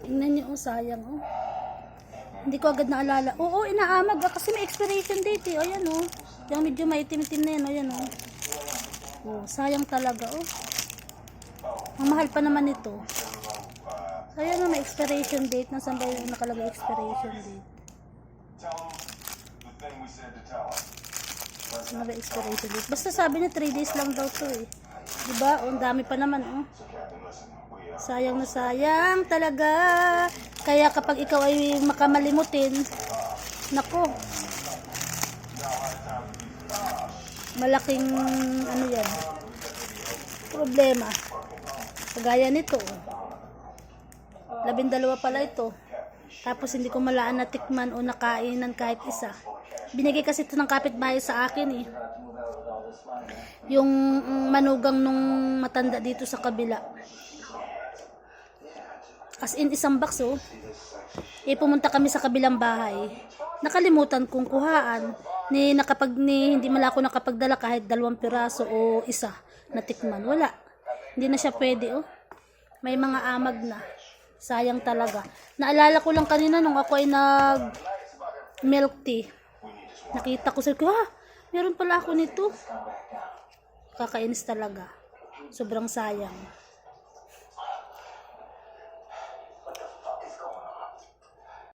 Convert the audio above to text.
Tingnan oh, sayang, oh. Hindi ko agad naalala. Oo, inaamag ah, kasi may expiration date eh. O, yan, oh. Yung medyo maitim-itim na yan, oh, yan, oh. Oh, sayang talaga, oh. Ang mahal pa naman ito. So, yan, oh, may expiration date. Nasaan ba yung nakalagay expiration date? Ano ba expiration date? Basta sabi niya 3 days lang daw to eh. Diba? Oh, ang dami pa naman, oh. Sayang na sayang talaga. Kaya kapag ikaw ay makamalimutin, nako. Malaking ano yan. Problema. Kagaya nito. Labindalawa pala ito. Tapos hindi ko malaan na tikman o nakainan kahit isa. Binigay kasi ito ng kapitbahay sa akin eh. Yung manugang nung matanda dito sa kabila. As in isang box oh. Eh pumunta kami sa kabilang bahay. Nakalimutan kong kuhaan. Ni nakapag ni hindi man ako nakapagdala kahit dalawang piraso o isa na tikman. Wala. Hindi na siya pwede oh. May mga amag na. Sayang talaga. Naalala ko lang kanina nung ako ay nag milk tea. Nakita ko sa ko, ah, meron pala ako nito. Kakainis talaga. Sobrang sayang.